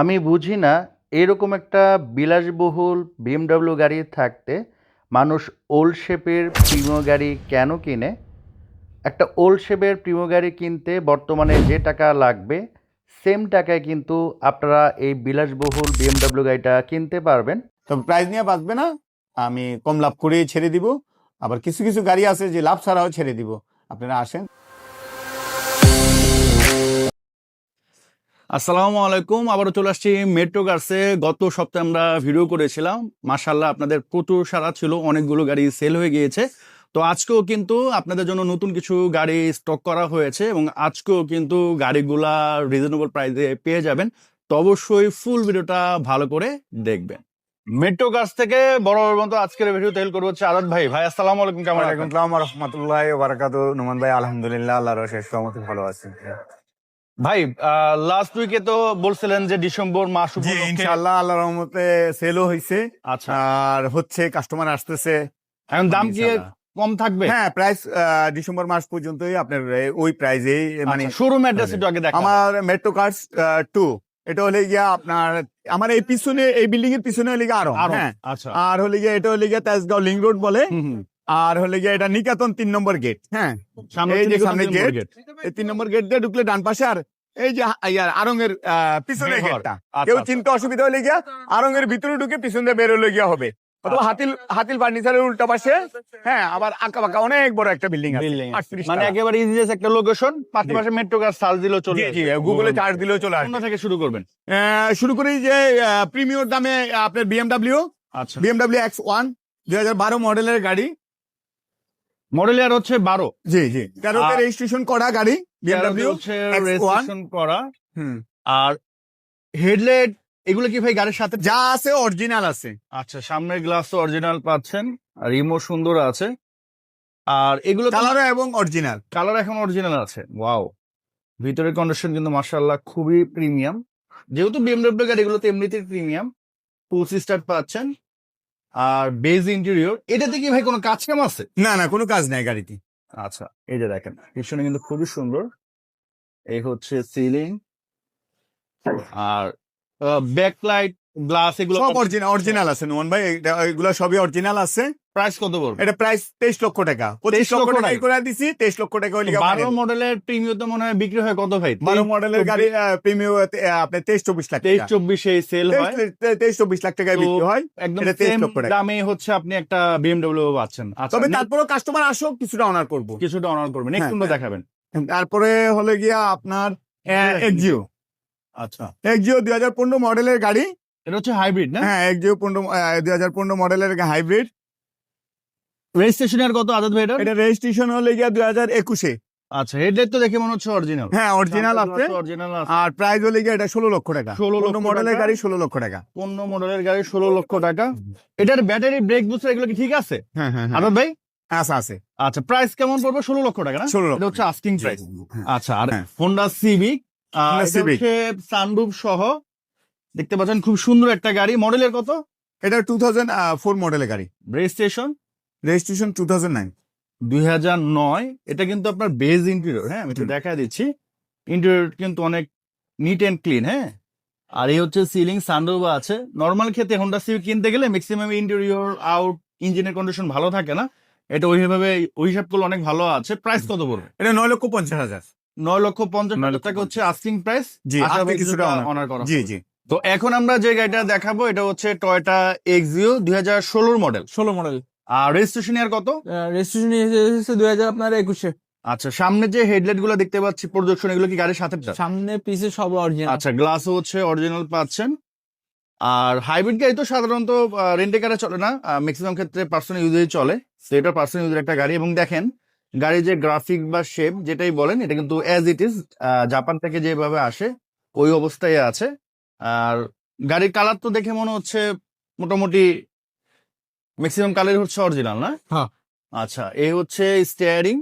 আমি বুঝি না, এরকম একটা বিলাসবহুল বিএমডব্লিউ গাড়ি থাকতে মানুষ ওল্ড শেপের প্রিমো গাড়ি কেন কিনে? একটা ওল্ড শেপের প্রিমো গাড়ি কিনতে বর্তমানে যে টাকা লাগবে, সেম টাকায় কিন্তু আপনারা এই বিলাসবহুল বিএমডব্লিউ গাড়িটা কিনতে পারবেন। তবে প্রাইস নিয়ে বাঁচবে না, আমি কম লাভ করেই ছেড়ে দিব, আবার কিছু কিছু গাড়ি আছে যে লাভ ছাড়াও ছেড়ে দিব। আপনারা আসেন। আসসালামু আলাইকুম, আবারও চলে আসছি মেট্রো গার্সে গত সপ্তাহে আমরা ভিডিও করেছিলাম। মাশাল্লাহ আপনাদের প্রচুর সারা ছিল, অনেকগুলো গাড়ি সেল হয়ে গিয়েছে। তো আজকেও কিন্তু আপনাদের জন্য নতুন কিছু গাড়ি স্টক করা হয়েছে এবং আজকেও কিন্তু গাড়িগুলা রিজনেবল প্রাইসে পেয়ে যাবেন। তো অবশ্যই ফুল ভিডিওটা ভালো করে দেখবেন। মেট্রো গার্স থেকে বড় মতো আজকের ভিডিও তেল করব হচ্ছে আজাদ ভাই। ভাই, আসসালামু আলাইকুম, কেমন আসসালাম রহমতুল্লাহ নোমান ভাই, আলহামদুলিল্লাহ, আল্লাহর শেষ ভালো আছি। ভাই লাস্ট উইকে তো বলছিলেন যে ডিসেম্বর মাস ইনশাআল্লাহ আল্লাহর রহমতে সেলও হয়েছে আচ্ছা। আর হচ্ছে কাস্টমার আসতেছে। এখন দাম কি কম থাকবে? হ্যাঁ প্রাইস ডিসেম্বর মাস পর্যন্তই আপনার ওই প্রাইজেই মানে শোরুম অ্যাড্রেস একটু আগে দেখা আমার মেট্রো কার্স টু এটা হলে গিয়া আপনার আমার এই পিছনে এই বিল্ডিং এর পিছনে হলে গিয়া আরও হ্যাঁ। আচ্ছা। আর হলে গিয়া এটা হলে গিয়া তেজগাঁও লিং রোড বলে। আর হলে গিয়া এটা নিকাতন তিন নম্বর গেট হ্যাঁ। সামনে যে সামনে গেট। তিন নম্বর গেট দিয়ে ঢুকলে ডান পাশে আর এই যে ইয়ার পিছনে আচ্ছা, কেউ আচ্ছা। চিন্তা অসুবিধা হলে গিয়া আরঙের ভিতরে ঢুকে পিছন দিয়ে বের হলে গিয়া হবে। অথবা আচ্ছা। হাতিল হাতিল ফার্নিচারের উল্টা পাশে হ্যাঁ আবার আঁকা বাঁকা অনেক বড় একটা বিল্ডিং মানে একেবারে একটা লোকেশন পাশে পাশে মেট্রো কার সার্চ দিলেও চলে জি জি গুগলে চার্জ দিলেও চলে আসবে। থেকে শুরু করবেন? আহ, শুরু করি যে প্রিমিয়র দামে আপনার বিএমডাব্লিউ আচ্ছা। বিএমডাব্লিউ এক্স ওয়ান দুই হাজার বারো মডেলের গাড়ি। মডেল ইয়ার হচ্ছে বারো। জি জি। তেরোতে আর- রেজিস্ট্রেশন করা গাড়ি। বিএমডাব্লিউ হচ্ছে X1 রেজিস্ট্রেশন করা। আর হেডলাইট এগুলো কি ভাই গাড়ির সাথে? যা আছে অরিজিনাল আছে। আচ্ছা সামনের গ্লাস তো অরিজিনাল পাচ্ছেন। আর রিমো সুন্দর আছে। আর এগুলো কালার এবং অরিজিনাল কালার এখন অরিজিনাল আছে। ওয়াও ভিতরের কন্ডিশন কিন্তু মার্শাল্লাহ খুবই প্রিমিয়াম যেহেতু বিএমডব্লিউ গাড়ি এগুলো তো এমনিতেই প্রিমিয়াম ফুল স্টার্ট পাচ্ছেন। আর বেজ ইন্টেরিয়র এটাতে কি ভাই কোনো কাজ কাম আছে? না না কোনো কাজ নাই গাড়িতে। আচ্ছা এই যে দেখেন পিছনে কিন্তু খুবই সুন্দর। এই হচ্ছে সিলিং আর ব্যাকলাইট গ্লাস এগুলো সব অরিজিনাল অরিজিনাল আছে নোমান ভাই এগুলো সবই অরিজিনাল আছে। প্রাইস কত পড়বে? এটা প্রাইস তেইশ লক্ষ টাকা। পঁচিশ লক্ষ টাকা। করে দিছি তেইশ লক্ষ টাকা হইলে বারো মডেলের প্রিমিয়াম তো মনে হয় বিক্রি হয় কত ভাই? বারো মডেলের গাড়ি প্রিমিয়াম আপনার তেইশ চব্বিশ লাখ তেইশ চব্বিশে সেল হয়। তেইশ- তেইশ চব্বিশ লাখ টাকায় বিক্রি হয় একদম এটা 23 সেম লক্ষ টাকা। দামে হচ্ছে আপনি একটা বিএমডব্লিউ পাচ্ছেন। আচ্ছা তবে তারপরে কাস্টমার আসুক কিছুটা অনার করব। কিছুটা অনার করবেন নেক্সট কোনটা হ্যাঁ। দেখাবেন? তারপরে হলে গিয়া আপনার এক্সিও আচ্ছা। এক্সিও দুই হাজার পনেরো মডেলের গাড়ি। এটা হচ্ছে হাইব্রিড না? হ্যাঁ এক্সিও পনেরো দুই হাজার পনেরো মডেলের হাইব্রিড রেজিস্ট্রেশনের কত আদত ভাই এটা রেজিস্ট্রেশন হলে গিয়া দুই হাজার একুশে। আচ্ছা হেডলাইট তো দেখে মনে হচ্ছে অরিজিনাল হ্যাঁ অরিজিনাল আছে। অরিজিনাল আছে। আর প্রাইস হলে গিয়ে এটা ষোলো লক্ষ টাকা। 16 লক্ষ মডেলের গাড়ি ষোলো লক্ষ টাকা। পনেরো মডেলের গাড়ি ষোলো লক্ষ টাকা। এটার ব্যাটারি ব্রেক বুস্টার এগুলো কি ঠিক আছে? হ্যাঁ হ্যাঁ আদত ভাই? আছে আছে। আচ্ছা প্রাইস কেমন পড়বে? ষোলো লক্ষ টাকা না? ষোলো এটা হচ্ছে আস্কিং প্রাইস হ্যাঁ। আচ্ছা আর হ্যাঁ। Honda civic Civic। সানরুফ সহ দেখতে পাচ্ছেন খুব সুন্দর একটা গাড়ি। মডেলের কত? এটা টু থাউজেন্ড ফোর মডেলের গাড়ি। Registration registration two thousand nine দুই হাজার নয় এটা কিন্তু আপনার বেজ ইন্টেরিয়র হ্যাঁ? আমি দেখা দিচ্ছি। ইন্টেরিয়র কিন্তু অনেক নিট অ্যান্ড ক্লিন হ্যাঁ? আর এই হচ্ছে সিলিং সানরুফ আছে। নর্মাল ক্ষেত্রে হোন্ডা সিভিক কিনতে গেলে ম্যাক্সিমাম ইন্টেরিয়র আউট ইঞ্জিনের কন্ডিশন ভালো থাকে না। এটা ওইভাবে ওই হিসাব করলে অনেক ভালো আছে। প্রাইস কত পড়বে? এটা নয় লক্ষ পঞ্চাশ হাজার। নয় লক্ষ পঞ্চাশ হাজার টাকা হচ্ছে আস্কিং প্রাইস জি কিছুটা অনার করা জি জি। তো এখন আমরা যে গাড়িটা দেখাবো এটা হচ্ছে টয়টা এক্সিও দুই হাজার ষোলোর মডেল ষোলো মডেল আর রেজিস্ট্রেশন ইয়ার কত? রেজিস্ট্রেশন এসেছে দুই হাজার আপনার একুশে। আচ্ছা সামনে যে হেডলাইটগুলো দেখতে পাচ্ছি প্রজেকশন এগুলো কি গাড়ির সাথে? সামনে পিছে সব অরিজিনাল আচ্ছা গ্লাসও হচ্ছে অরিজিনাল পাচ্ছেন। আর হাইব্রিড গাড়ি তো সাধারণত রেন্টে কারে চলে না ম্যাক্সিমাম ক্ষেত্রে পার্সোনাল ইউজেই চলে। তো এটা পার্সোনাল ইউজের একটা গাড়ি এবং দেখেন গাড়ির যে গ্রাফিক বা শেপ যেটাই বলেন এটা কিন্তু অ্যাজ ইট ইজ জাপান থেকে যেভাবে আসে ওই অবস্থায় আছে। আর গাড়ির কালার তো দেখে মনে হচ্ছে মোটামুটি ম্যাক্সিমাম কালার হচ্ছে অরিজিনাল না? হ্যাঁ। আচ্ছা এই হচ্ছে স্টিয়ারিং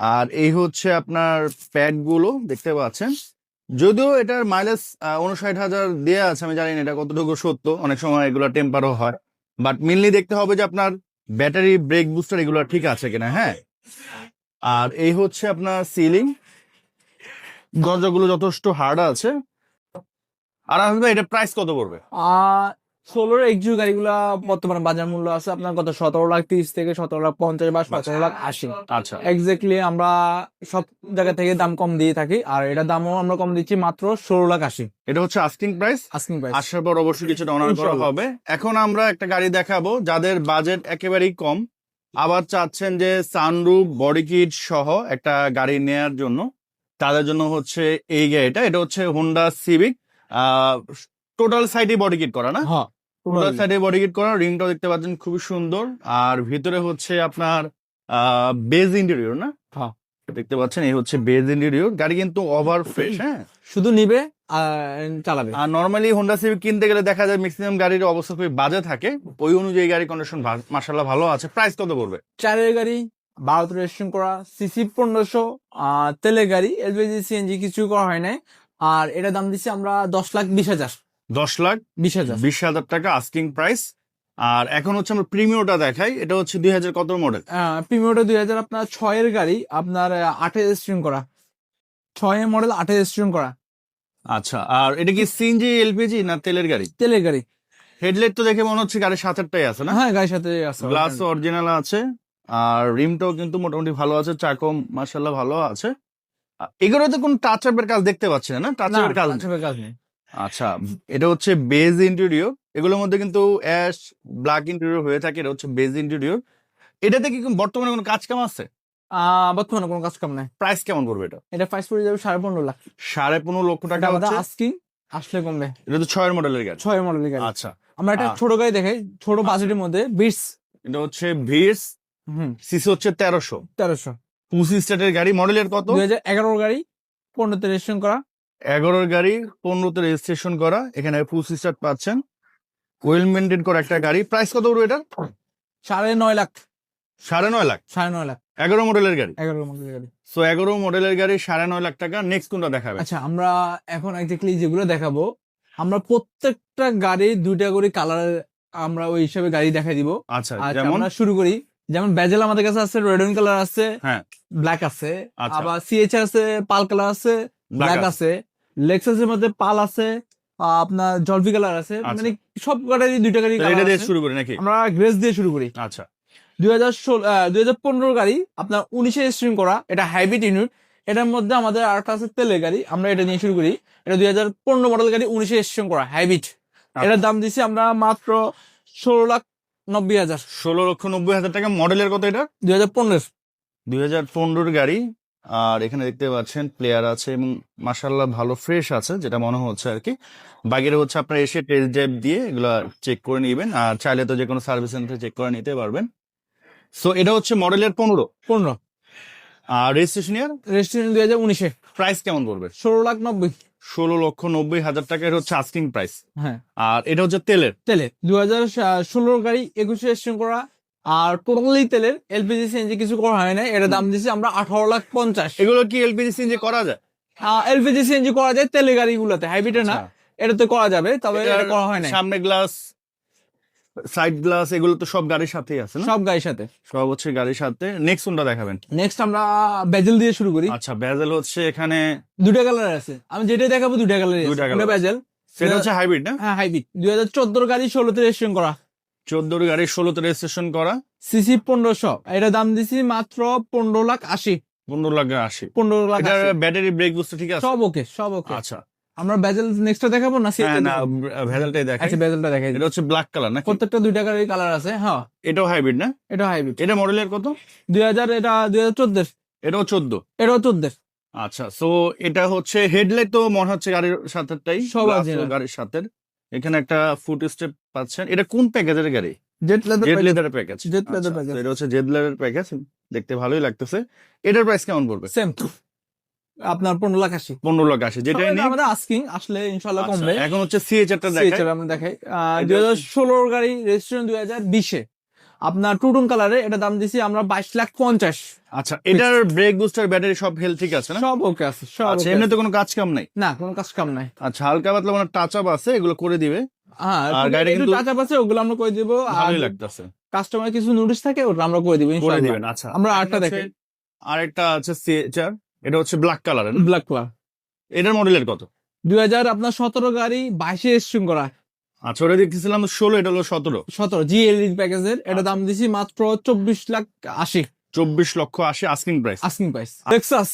আর এই হচ্ছে আপনার প্যাডগুলো দেখতে পাচ্ছেন? যদিও এটার মাইলেজ উনষাট হাজার দেওয়া আছে আমি জানি না এটা কতটুকু সত্য অনেক সময় এগুলো টেম্পারও হয়। বাট মেনলি দেখতে হবে যে আপনার ব্যাটারি ব্রেক বুস্টার এগুলো ঠিক আছে কিনা হ্যাঁ? আর এই হচ্ছে আপনার সিলিং দরজাগুলো যথেষ্ট হার্ড আছে। আর আহমেদ এটা প্রাইস কত পড়বে? আহ ষোলোর এক্সিউ গাড়িগুলা বর্তমানে বাজার মূল্য আছে আপনার কত? সতেরো লাখ তিরিশ থেকে সতেরো লাখ পঞ্চাশ বা সতেরো লাখ আশি। আচ্ছা। এক্স্যাক্টলি আমরা সব জায়গা থেকে দাম কম দিয়ে থাকি আর এটা দামও আমরা কম দিচ্ছি মাত্র ষোলো লাখ আশি। এটা হচ্ছে আস্কিং প্রাইস আস্কিং প্রাইস আসার পর অবশ্যই কিছুটা অনার করা হবে। এখন আমরা একটা গাড়ি দেখাবো যাদের বাজেট একেবারেই কম। আবার চাচ্ছেন যে সানরুফ বডি কিট সহ একটা গাড়ি নেয়ার জন্য। তাদের জন্য হচ্ছে এই গাড়িটা এটা হচ্ছে হোন্ডা সিভিক টোটাল সাইডে বডি কিট করা না? টোটাল সাইডে বডি কিট করা রিংটাও দেখতে পাচ্ছেন খুবই সুন্দর। আর ভিতরে হচ্ছে আপনার বেজ ইন্টেরিয়র না? হ্যাঁ। দেখতে পাচ্ছেন এই হচ্ছে বেজ ইন্টেরিয়র গাড়ি কিন্তু ওভার ফ্রেশ হ্যাঁ? শুধু নিবে আর চালাবে। আর নর্মালি হোন্ডা সিভিক কিনতে গেলে দেখা যায় ম্যাক্সিমাম গাড়ির অবস্থা খুবই বাজে থাকে। ওই অনুযায়ী গাড়ি কন্ডিশন মার্শাল্লাহ ভালো আছে। প্রাইস কত পড়বে? চারের গাড়ি ভারত রেজিস্ট্রেশন করা সিসি পনেরোশো তেলের গাড়ি এলপিজি সিএনজি কিছু করা হয় নাই। আর এটা দাম দিচ্ছি আমরা দশ লাখ বিশ হাজার। দশ লাখ বিশ হাজার। বিশ হাজার টাকা আস্কিং প্রাইস আর এখন হচ্ছে আমরা প্রিমিয়রটা দেখাই। এটা হচ্ছে দুই হাজার কত মডেল প্রিমিয়রটা দুই হাজার আপনার ছয়ের গাড়ি আপনার আটে রেজিস্ট্রেশন করা। ছয়ের মডেল আটে রেজিস্ট্রেশন করা। আচ্ছা আর এটা কি সিএনজি এলপিজি না তেলের গাড়ি? তেলের গাড়ি। হেডলাইট তো দেখে মনে হচ্ছে গাড়ির আটটাই আছে না? হ্যাঁ গাড়ির সাথে আছে। গ্লাস অরিজিনাল আছে। আর রিমটাও কিন্তু মোটামুটি ভালো আছে চাকম মার্শাল্লাহ ভালো আছে। এগুলোতে কোন টাচ আপের কাজ দেখতে পাচ্ছি না টাচ আপের কাজ এর কাজ নেই। আচ্ছা এটা হচ্ছে বেজ ইন্টেরিয়র এগুলোর মধ্যে কিন্তু অ্যাশ ব্ল্যাক ইন্টেরিয়র হয়ে থাকে এটা হচ্ছে বেজ ইন্টেরিয়র এটাতে কি বর্তমানে কোনো কাজ কাম আছে? বর্তমানে কোনো কাজ কাম নাই। প্রাইস কেমন পড়বে এটা? এটা প্রাইস পড়ে যাবে সাড়ে পনেরো লাখ। সাড়ে পনেরো লক্ষ টাকা আস্কিং আসলে কমবে। এটা তো ছয়ের মডেলের গাড়ি। ছয় মডেলের গাড়ি। আচ্ছা। আমরা একটা ছোট গাড়ি দেখাই ছোট বাজেটের মধ্যে বিটস এটা হচ্ছে হুম। সিসি হচ্ছে তেরোশো। তেরোশো। পুসি স্টেটের গাড়ি মডেলের কত? দুই হাজার এগারোর গাড়ি পনেরোতে রেজিস্ট্রেশন করা। এগারোর গাড়ি পনেরোতে রেজিস্ট্রেশন করা এখানে পুসি স্টার্ট পাচ্ছেন। ওয়েল মেনটেন করা একটা গাড়ি। প্রাইস কত পড়বে এটা? সাড়ে নয় লাখ। সাড়ে নয় লাখ? সাড়ে নয় লাখ। এগারো মডেলের গাড়ি? এগারো মডেলের গাড়ি। সো এগারো মডেলের গাড়ি সাড়ে নয় লাখ টাকা। নেক্সট কোনটা দেখাবে? আচ্ছা আমরা এখন এক্স্যাক্টলি যেগুলো দেখাবো আমরা প্রত্যেকটা গাড়ি দুইটা করে কালার আমরা ওই হিসাবে গাড়ি দেখাই দিব। আচ্ছা আচ্ছা যেমন? আমরা শুরু করি। যেমন ব্যাজেল আমাদের কাছে আছে রেড কালার আছে হ্যাঁ। ব্ল্যাক আছে আচ্ছা। আবার সিএইচ আছে পাল কালার আছে ব্ল্যাক আছে। লেক্সাসের মধ্যে পাল আছে আপনার জলফি কালার আছে আচ্ছা। মানে সব গাড়ি দুইটা গাড়ি এটা দিয়ে শুরু করি নাকি? আমরা গ্রেস দিয়ে শুরু করি। আচ্ছা। দুই হাজার ষোলো দুই হাজার পনেরো গাড়ি আপনার উনিশে স্ট্রিম করা এটা হাইব্রিড ইউনিট এটার মধ্যে আমাদের আরেকটা আছে তেলের গাড়ি আমরা এটা নিয়ে শুরু করি। এটা দুই হাজার পনেরো মডেল গাড়ি উনিশে স্ট্রিম করা হাইব্রিড এটার দাম দিচ্ছি আমরা মাত্র ষোলো লাখ নব্বই হাজার। ষোলো লক্ষ নব্বই হাজার টাকা মডেলের কত এটা? দুই হাজার পনেরো। দুই হাজার পনেরোর গাড়ি। আর এখানে দেখতে পাচ্ছেন প্লেয়ার আছে এবং মাসাল্লাহ ভালো ফ্রেশ আছে যেটা মনে হচ্ছে আর কি। বাকিটা হচ্ছে আপনার এসে টেস্ট ড্রাইভ দিয়ে এগুলা চেক করে নিবেন আর চাইলে তো যে কোনো সার্ভিস সেন্টারে চেক করে নিতে পারবেন। সো এটা হচ্ছে মডেলের পনেরো। পনেরো। আর রেজিস্ট্রেশন ইয়ার রেস্টুরেন্ট দুই হাজার উনিশে। প্রাইস কেমন পড়বে? ষোলো লাখ নব্বই। ষোলো লক্ষ নব্বই হাজার টাকা এটা হচ্ছে আস্কিং প্রাইস হ্যাঁ। আর এটা হচ্ছে তেলের। তেলে দু হাজার ষোলোর গাড়ি একুশে স্ট্রিম করা। আর টোটালি তেলের এলপিজি সিএনজি কিছু করা হয় না এটা দাম দিচ্ছি আমরা আঠারো লাখ পঞ্চাশ। এগুলো কি এলপিজি সিএনজি করা যায়? এলপিজি সিএনজি করা যায় তেলের গাড়িগুলোতে। হাইব্রিডে না। আচ্ছা। এটাতে করা যাবে তবে এটা করা হয় না সামনে গ্লাস সাইড গ্লাস এগুলো তো সব গাড়ির সাথেই আছে না? সব গাড়ির সাথে। সব হচ্ছে গাড়ির সাথে। নেক্সট কোনটা দেখাবেন? নেক্সট আমরা বেজেল দিয়ে শুরু করি। আচ্ছা ব্যাজেল হচ্ছে এখানে দুটা কালার আছে। আমি যেটা দেখাবো দুটা কালার colour আছে বেজেল সেটা হচ্ছে হাইব্রিড না? হ্যাঁ হাইব্রিড দুই হাজার চোদ্দোর গাড়ি ষোলোতে রেজিস্ট্রেশন করা। চোদ্দোর গাড়ি ষোলোতে রেজিস্ট্রেশন করা। সিসি পনেরোশো। এটা দাম দিছি মাত্র পনেরো লাখ আশি। পনেরো লাখ আশি। পনেরো লাখ ব্যাটারি ব্রেক বুস্টার ঠিক আছে? সব ওকে সব ওকে আচ্ছা। আমরা বেজেল নেক্সটটা দেখাবো না হ্যাঁ না? ভেজালটাই দেখে আচ্ছা বেজেলটা দেখাই এটা হচ্ছে ব্ল্যাক কালার না প্রত্যেকটা দুইটা গাড়ির কালার আছে হ্যাঁ। এটাও হাইব্রিড না? এটা হাইব্রিড এটা মডেলের কত? দুই হাজার এটা দুই হাজার চোদ্দের। এটাও চোদ্দ? এটাও চোদ্দের। আচ্ছা সো এটা হচ্ছে হেডলাইট তো মনে হচ্ছে গাড়ির সাথেটাই সব Glass ও original। গাড়ির সাথে এখানে একটা ফুট স্টেপ পাচ্ছেন। এটা কোন প্যাকেজের গাড়ি? Jet leather jet leather package Jet leather package। এটা হচ্ছে জেড লেদার প্যাকেজ দেখতে ভালোই লাগতেছে। এটার প্রাইস কেমন পড়বে? সেম আপনার পনেরো লাখ আশি। পনেরো লাখ আসে যেটা আমাদের আস্কিং আসলে ইনশাল্লাহ আচ্ছা, কমবে এখন হচ্ছে সিএচআর টা দেখাই। CHR আমরা দেখাই। দুই হাজার ষোলোর গাড়ি রেজিস্ট্রেশন দুই হাজার বিশে। আপনার টুটুন কালারে এটা দাম দিছি আমরা বাইশ লাখ পঞ্চাশ। আচ্ছা এটার ব্রেক বুস্টার ব্যাটারি সব হেল ঠিক আছে না? সব ওকে আছে সব আচ্ছা এমনিতে কোনো কাজ কাম নাই? না কোনো কাজ কাম নাই। আচ্ছা হালকা পাতলা মানে টাচ আপ আছে? এগুলো করে দিবে। হ্যাঁ আর একটু কিন্তু- টাচ আপ আছে ওগুলো আমরা করে দিব। ভালোই লাগতেছে। কাস্টমার কিছু নোটিশ থাকে ওটা আমরা করে দিব ইনশাআল্লাহ। আচ্ছা। আমরা হচ্ছে- দেখাই। আরেকটা আছে সিএচআর এটা হচ্ছে ব্ল্যাক কালারের ব্ল্যাক কালার এটার মডেলের কত? দুই হাজার আপনার সতেরো গাড়ি বাইশে রেজিস্ট্রেশন করা। আচ্ছা ওটা দেখতেছিলাম ষোলো এটা হলো সতেরো। সতেরো জিএলডি প্যাকেজের এটা দাম দিছি মাত্র চব্বিশ লাখ আশি। চব্বিশ লক্ষ আশি asking price asking price Lexus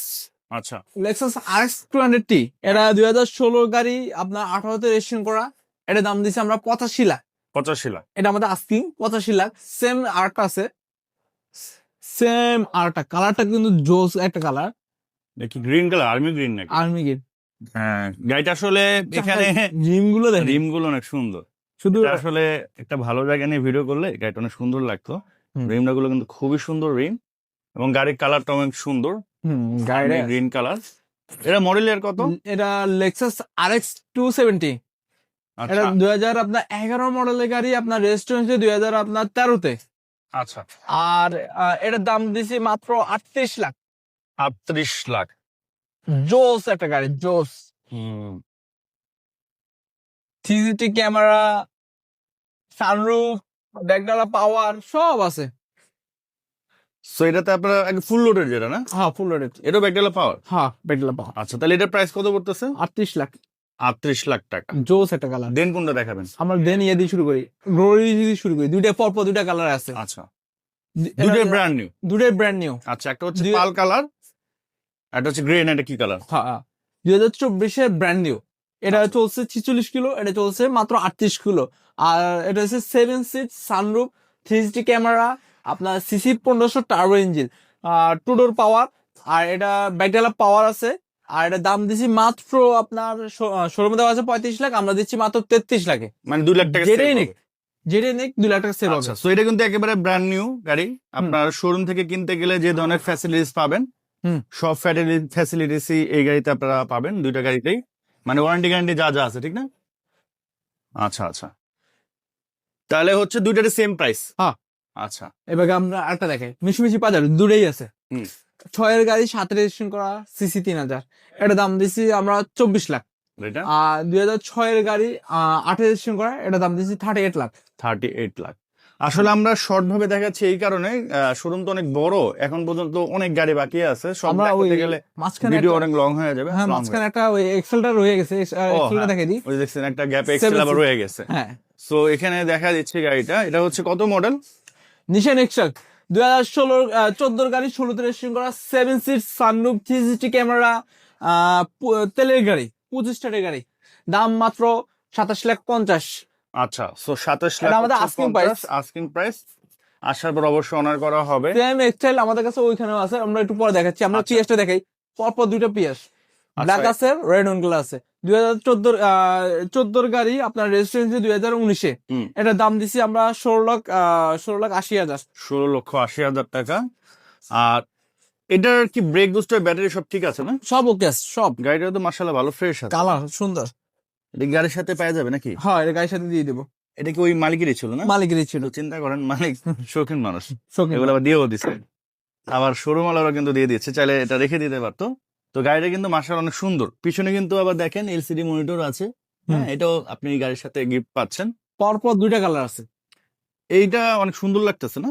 আচ্ছা। Lexus RX two hundred T এটা দুই হাজার ষোলো গাড়ি আপনার আঠারোতে রেজিস্ট্রেশন করা। এটা দাম দিছি আমরা পঁচাশি লাখ। পঁচাশি লাখ। এটা আমাদের আস্কিং পঁচাশি লাখ। সেম আর্টটা আছে। সেম আর্টটা কালারটা কিন্তু জোস একটা কালার দেখি গ্রিন কালার আর্মি গ্রিন নাকি? আর্মি গেট হ্যাঁ গাড়িটা আসলে এখানে জিমগুলো দেখেন। রিমগুলো অনেক সুন্দর। শুধু আসলে একটা ভালো জায়গা নিয়ে ভিডিও করলে গাড়িটা অনেক সুন্দর লাগতো। রিমটা গুলো কিন্তু খুবই সুন্দর রিম এবং গাড়ির কালারটা অনেক সুন্দর। হুম, গাড়িটা গ্রিন কালার এটা মডেলের কত? এটা লেক্সাস আরএক্স টু সেভেন্টি এটা আচ্ছা। দুই হাজার আপনার এগারো মডেলের গাড়ি আপনার রেজিস্ট্রেশন হচ্ছে দুই হাজার আপনার তেরোতে। আচ্ছা। আর এটার দাম দিছি মাত্র আটত্রিশ লাখ। আটত্রিশ লাখ। জোস একটা গাড়ি জোস। থ্রি ক্যামেরা সানরুফ ব্যাকডালা পাওয়ার সব আছে। সো এটাতে আপনার ফুল লোডের যেটা না? হ্যাঁ ফুল লোডেড এটা ব্যাকডেলা পাওয়ার? হ্যাঁ ব্যাকডালা পাওয়ার। আচ্ছা তাহলে এটার প্রাইস কত পড়তেছে? আটত্রিশ লাখ। আটত্রিশ লাখ টাকা। জোস একটা কালার দেন কোনটা দেখাবেন? আমরা দেন ইয়ে দিয়ে শুরু করি। গ্লোরি দিয়ে শুরু করি। দুইটা পরপর দুইটা কালার আছে। আচ্ছা। দুটোই ব্র্যান্ড নিউ দুটাই ব্র্যান্ড নিউ আচ্ছা একটা হচ্ছে পাল কালার একটা হচ্ছে গ্রে এটা কি কালার হ্যাঁ দুই হাজার চব্বিশের ব্র্যান্ড নিউ এটা চলছে ছিচল্লিশ কিলো এটা চলছে মাত্র আটত্রিশ কিলো। আর এটা হচ্ছে seven seat sunroof three sixty camera আপনার সিসি পনেরোশো টার্বো ইঞ্জিন আর টুডোর পাওয়ার আর এটা ব্যাকডালা পাওয়ার আছে। আর এটা দাম দিচ্ছি মাত্র আপনার শোরুমে দেওয়া আছে পঁয়ত্রিশ লাখ আমরা দিচ্ছি মাত্র তেত্রিশ লাখে। মানে দুই লাখ টাকা যেটাই নিক, হবে। যেটা নিক দুই লাখ টাকা হবে আচ্ছা সো এটা কিন্তু একেবারে ব্র্যান্ড নিউ গাড়ি। আপনার শোরুম থেকে কিনতে গেলে যে ধরনের ফ্যাসিলিটিস পাবেন। সব ফ্যাসিলিটিস এই গাড়িতে আপনারা পাবেন দুইটা গাড়িতেই। মানে ওয়ারেন্টি গ্যারান্টি যা যা আছে ঠিক না? আচ্ছা আচ্ছা। তাহলে হচ্ছে দুইটারই সেম প্রাইস হ্যাঁ। আচ্ছা। এবার আমরা আরেকটা দেখে মিশি মিশি বাজার দূরেই আছে। হুম। ছয়ের গাড়ি সাত রেজিস্ট্রেশন করা সিসি তিন হাজার। এটা দাম দিছি আমরা চব্বিশ লাখ। আর দুই হাজার ছয়ের গাড়ি আট রেজিস্ট্রেশন করা এটা দাম দিছি thirty eight lakh. Thirty eight lakh. আসলে আমরা শর্ট ভাবে দেখাচ্ছি এই কারণে শোরুম তো অনেক বড় এখন পর্যন্ত অনেক গাড়ি বাকি আছে সব ওই গেলে মাঝখানে ভিডিও অনেক লং হয়ে যাবে হ্যাঁ মাঝখানে একটা ওই এক্সেলটা রয়ে গেছে এক্সেলটা হ্যাঁ। দেখে দিই। ওই দেখছেন একটা গ্যাপ এক্সেল আবার রয়ে গেছে। হ্যাঁ। সো এখানে দেখা যাচ্ছে গাড়িটা এটা হচ্ছে কত মডেল নিশান এক্সেল দুই হাজার ষোলোর চোদ্দোর গাড়ি ষোলোতে রেজিস্ট্রেশন করা seven seat sunroof three sixty camera তেলের গাড়ি পঁচিশ টাকার গাড়ি। দাম মাত্র সাতাশ লাখ পঞ্চাশ। আচ্ছা। সো সাতাশ লাখ আমাদের asking price। আস্কিং প্রাইস আসার পর অবশ্যই অনার করা হবে। সেম আমাদের কাছে ওইখানেও আছে আমরা একটু পরে দেখাচ্ছি। আমরা আচ্ছা। পিএসটা দেখাই। পরপর দুইটা পিএস ব্ল্যাক আচ্ছা, আছে রেড অনগুলো আছে। দুই হাজার চোদ্দোর চোদ্দোর গাড়ি আপনার রেজিস্ট্রেশন দুই হাজার উনিশে। এটার দাম দিছি আমরা ষোলো লাখ ষোলো লাখ আশি হাজার। ষোলো লক্ষ আশি হাজার টাকা। আর এটার কি ব্রেক বুস্টার ব্যাটারি সব ঠিক আছে না? সব ওকে সব। গাড়িটা তো মার্শাল্লাহ ভালো ফ্রেশ আছে। কালার সুন্দর। এটা গাড়ির সাথে পাওয়া যাবে নাকি? হ্যাঁ এটা গাড়ির সাথে দিয়ে দেবো। এটা কি ওই মালিকেরই ছিল না? মালিকেরই ছিল। চিন্তা করেন মালিক শৌখিন মানুষ। এগুলো আবার দিয়েও দিছে। আবার শোরুম ওরা কিন্তু দিয়ে দিচ্ছে চাইলে এটা রেখে দিতে পারতো। তো গাড়িটা কিন্তু মার্শাল অনেক সুন্দর। পিছনে কিন্তু আবার দেখেন এলসিডি মনিটর আছে। হ্যাঁ এটাও আপনি গাড়ির সাথে গিফট পাচ্ছেন। পরপর দুইটা কালার আছে। এইটা অনেক সুন্দর লাগতেছে না?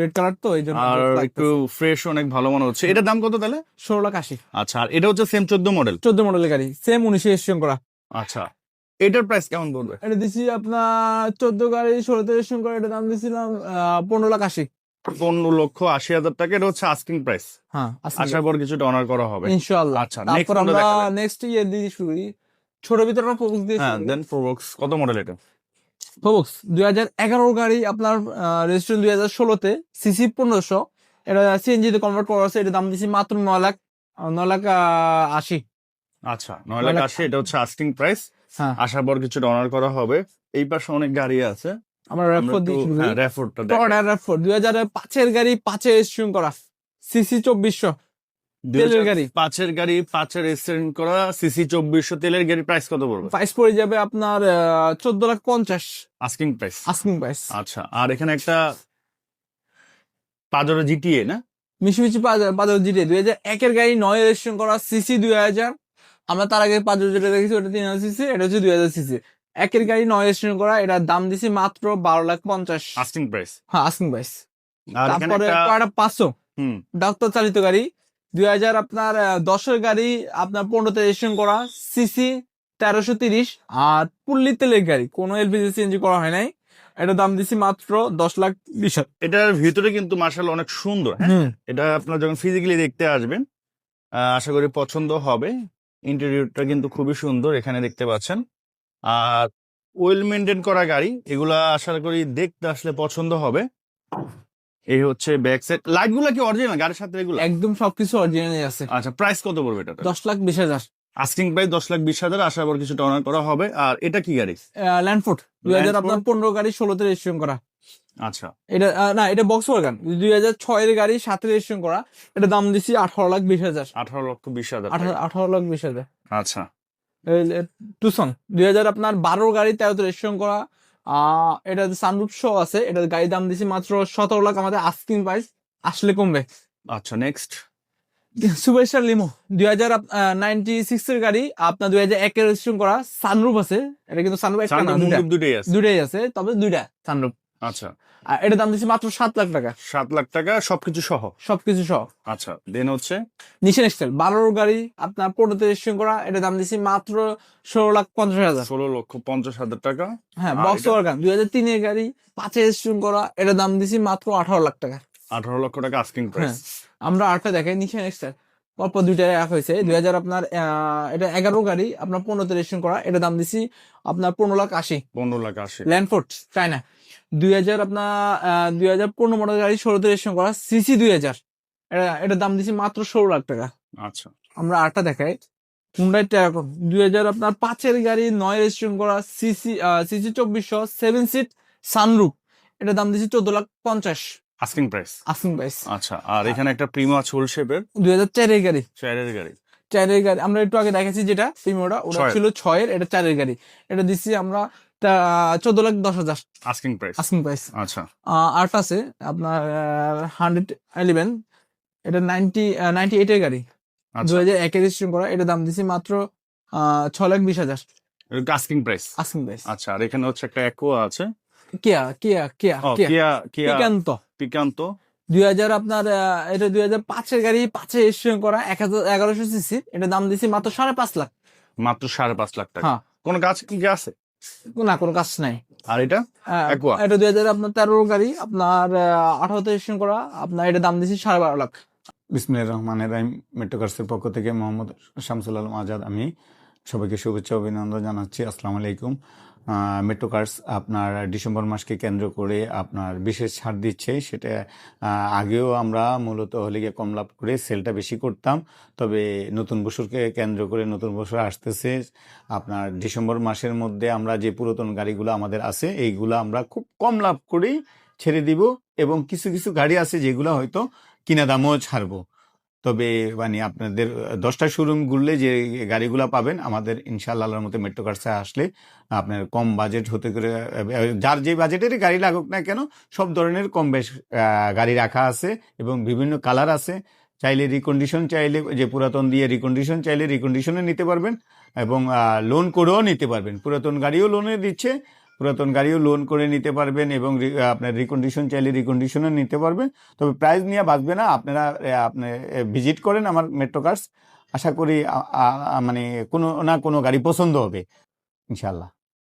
রেড কালার তো এই জন্য আর একটু ফ্রেশ অনেক ভালো মনে হচ্ছে। এটার দাম কত তাহলে? ষোলো লাখ আশি। আচ্ছা আর এটা হচ্ছে সেম চোদ্দ মডেল চোদ্দ মডেলের গাড়ি। সেম উনিশে রেজিস্ট্রেশন করা। আচ্ছা। এটার প্রাইস কেমন পড়বে? এটা দিছি আপনার চোদ্দ গাড়ি ষোলো রেজিস্ট্রেশন করা এটা দাম দিছিলাম আহ, পনেরো লাখ আশি। পনেরো লক্ষ আশি হাজার টাকা এটা হচ্ছে আস্কিং প্রাইস হ্যাঁ আসার পর কিছুটা অনার করা হবে। ইনশাআল্লাহ। আচ্ছা, তারপর আমরা নেক্সট ইয়ে দিয়ে শুরু করি। ছোট ভিতরে আমরা ফোকস দিয়ে হ্যাঁ দেন প্রোবক্স কত মডেল এটা? ফোকস দুই হাজার এগারো গাড়ি আপনার রেজিস্ট্রেশন দুই হাজার ষোলোতে সিসি পনেরোশো। এটা সিএনজি তে কনভার্ট করা আছে এটা দাম দিছি মাত্র নয় লাখ নয় লাখ আশি। আচ্ছা নয় লাখ আশি এটা হচ্ছে আস্কিং প্রাইস হ্যাঁ। আসার পর কিছুটা অনার করা হবে। এই পাশে অনেক গাড়ি আছে। আমরা র্যাফোর দিয়ে শুরু করি র্যাফোর্ডটা টয়টা র্যাফোর দুই হাজার পাঁচের গাড়ি পাঁচে রেজিস্ট্রেশন করা। সিসি চব্বিশশো তেলের গাড়ি। পাঁচের গাড়ি পাঁচের রেজিস্ট্রেশন করা সিসি চব্বিশশো তেলের গাড়ি প্রাইস কত পড়বে? প্রাইস পড়ে যাবে আপনার চোদ্দ লাখ পঞ্চাশ। আস্কিং প্রাইস আস্কিং প্রাইস আচ্ছা আর এখানে একটা পাজরো জিটিএ না? মিশি মিশি বাজার জিটে দুই হাজার একের গাড়ি নয় রেজিস্ট্রেশন করা সিসি দুই হাজার। আমরা তার আগে পাঁচ যেটা দেখেছি ওটা তিন হাজার সিসি এটা হচ্ছে দুই হাজার সিসি। একের গাড়ি নয় রেজিস্ট্রেশন করা এটার দাম দিছি মাত্র বারো লাখ পঞ্চাশ। আস্কিং প্রাইস হ্যাঁ আস্কিং প্রাইস তারপরে একটা পাঁচশো। হুম। ডাক্তার চালিত গাড়ি দুই হাজার আপনার দশের গাড়ি আপনার পনেরোতে রেজিস্ট্রেশন করা সিসি তেরোশো তিরিশ আর পুল্লি তেলের গাড়ি কোনো এলপিজি সিএনজি করা হয় নাই। এটা দাম দিছি মাত্র দশ লাখ বিশ এটার ভিতরে কিন্তু মার্শাল অনেক সুন্দর হ্যাঁ? এটা আপনার যখন ফিজিক্যালি দেখতে আসবেন আশা করি পছন্দ হবে। ইন্টেরিয়রটা কিন্তু খুবই সুন্দর এখানে দেখতে পাচ্ছেন। আর ওয়েল মেনটেন করা গাড়ি এগুলা আশা করি দেখতে আসলে পছন্দ হবে। এই হচ্ছে ব্যাক সাইড লাইটগুলা কি অরিজিনাল গাড়ির সাথে এগুলো একদম সবকিছু অরিজিনালি আছে। আচ্ছা প্রাইস কত পড়বে এটা দশ লাখ বিশ হাজার। আস্কিং প্রাইস দশ লাখ বিশ হাজার আশা করি কিছুটা অনার করা হবে। আর এটা কি গাড়ি? ল্যান্ডফোর্ড দুই হাজার? আপনার পনেরো গাড়ি ষোলোতে রেজিস্ট্রেশন করা। আচ্ছা। এটা না এটা বক্স দুই হাজার ছয়ের গাড়ি সাথে রেজিস্ট্রেশন করা এটা দাম দিছি আঠারো লাখ বিশ হাজার। আঠারো লক্ষ বিশ হাজার আঠারো। লাখ বিশ হাজার। আচ্ছা। টুসন দুই হাজার আপনার বারো গাড়ি তেরোতে রেজিস্ট্রেশন করা এটা সানরুফ শো আছে এটা গাড়ির দাম দিছি মাত্র সতেরো লাখ আমাদের আস্কিং প্রাইস আসলে কমবে। আচ্ছা নেক্সট সুপারস্টার লিমো দুই হাজার নাইনটি সিক্স এর গাড়ি আপনার দুই হাজার একের রেজিস্ট্রেশন করা সানরুফ আছে। এটা কিন্তু সানরুফ একটা না আছে। দুইটাই আছে তবে দুইটা সানরুফ আচ্ছা। আর এটা দাম দিছি মাত্র সাত লাখ টাকা। সাত লাখ টাকা সবকিছু সহ? সবকিছু সহ। আচ্ছা দেন হচ্ছে? নিশান এক্সেল বারোর গাড়ি আপনার পনেরোতে রেজিস্ট্রেশন করা এটা দাম দিছি মাত্র ষোলো লাখ পঞ্চাশ হাজার। ষোলো লক্ষ পঞ্চাশ হাজার টাকা। হ্যাঁ বক্স এটা? ওয়ার্গান দুই হাজার তিনের গাড়ি পাঁচে রেজিস্ট্রেশন করা এটা দাম দিছি মাত্র আঠারো লাখ টাকা। আঠারো লক্ষ টাকা আস্কিং প্রাইস আমরা আটটা দেখাই নিশান এক্সেল পরপর দুইটা রাখা হয়েছে। দুই হাজার আপনার এটা এগারো গাড়ি আপনার পনেরোতে রেজিস্ট্রেশন করা। এটা দাম দিছি আপনার পনেরো লাখ আশি। পনেরো লাখ আশি। ল্যান্ডফোর্ড চায়না দুই হাজার আপনার দুই হাজার পনেরো মডেল গাড়ি ষোলোতে রেজিস্ট্রেশন করা। সিসি দুই হাজার। এটা এটার দাম দিছি মাত্র ষোলো লাখ টাকা। আচ্ছা। আমরা আটটা দেখাই। হুন্ডাই টেরাকন দুই হাজার আপনার পাঁচের গাড়ি নয় রেজিস্ট্রেশন করা। সিসি সিসি চব্বিশশো সেভেন সিট সানরুপ এটা দাম দিচ্ছি চোদ্দ লাখ পঞ্চাশ। আস্কিং প্রাইস আসিং প্রাইস আচ্ছা আর এখানে একটা প্রিমো আছে হোল শেপের দুই হাজার চারের গাড়ি। চারের গাড়ি। চারের গাড়ি আমরা একটু আগে দেখেছি যেটা প্রিমিওটা ওটা। ছিল ছয়ের এটা চারের গাড়ি। এটা দিচ্ছি আমরা চোদ্দ লাখ দশ হাজার। আস্কিং প্রাইস আসিং প্রাইস আচ্ছা। আট আছে আপনার হান্ড্রেড ইলেভেন এটা নাইনটি নাইনটি এইটের গাড়ি। দু আচ্ছা হাজার একের রেজিস্ট্রেশন করা এটা দাম দিচ্ছি মাত্র ছ লাখ বিশ হাজার। আস্কিং প্রাইস আসিং প্রাইস আচ্ছা আর এখানে হচ্ছে একটা অ্যাকোয়া আছে। কেয়া কেয়া কেয়া কেয়া কিয়া কিয়া পিকান্ত দুই হাজার আপনার এটা দুই হাজার পাঁচের গাড়ি পাঁচে রেজিস্ট্রেশন করা এক হাজার এগারোশো সিসি এটা দাম দিছি মাত্র সাড়ে পাঁচ লাখ। মাত্র সাড়ে পাঁচ লাখ টাকা। হ্যাঁ। কোন গাছ কি কি আছে? না কোনো কাজ নাই। আর এটা? এটা দুই হাজার আপনার তেরো গাড়ি আপনার আঠারোতে রেজিস্ট্রেশন করা। আপনার এটা দাম দিছি সাড়ে বারো লাখ। বিসমিল্লাহির রহমানির রহিম। মেট্রো কার্সের পক্ষ থেকে মোহাম্মদ শামসুল আলম আজাদ আমি সবাইকে শুভেচ্ছা অভিনন্দন জানাচ্ছি। আসসালামু আলাইকুম। আহ, মেট্রো কার্স আপনার ডিসেম্বর মাসকে কেন্দ্র করে আপনার বিশেষ ছাড় দিচ্ছে। সেটা আগেও আমরা মূলত হলে গিয়ে কম লাভ করে সেলটা বেশি করতাম। তবে নতুন বছরকে কেন্দ্র করে নতুন বছর আসতেছে। আপনার ডিসেম্বর মাসের মধ্যে আমরা যে পুরাতন গাড়িগুলো আমাদের আছে এইগুলো আমরা খুব কম লাভ করেই ছেড়ে দিব এবং কিছু কিছু গাড়ি আছে যেগুলো হয়তো কিনা দামও ছাড়বো। তবে মানে আপনাদের দশটা শোরুম ঘুরলে যে গাড়িগুলো পাবেন, আমাদের ইনশাল্লাহ আল্লাহর মতো মেট্রো কার্সে আসলে আপনার কম বাজেট হতে করে যার যে বাজেটের গাড়ি লাগুক না কেন, সব ধরনের কম বেশ গাড়ি রাখা আছে এবং বিভিন্ন কালার আছে। চাইলে রিকন্ডিশন চাইলে যে পুরাতন দিয়ে রিকন্ডিশন চাইলে রিকন্ডিশনে নিতে পারবেন এবং লোন করেও নিতে পারবেন। পুরাতন গাড়িও লোনে দিচ্ছে পুরাতন গাড়িও লোন করে নিতে পারবেন এবং আপনার রিকন্ডিশন চাইলে রিকন্ডিশনও নিতে পারবেন। তবে প্রাইস নিয়ে বাঁচবে না, আপনারা আপনি ভিজিট করেন আমার মেট্রো কার্স আশা করি মানে কোনো, না কোনো গাড়ি পছন্দ হবে ইনশাল্লাহ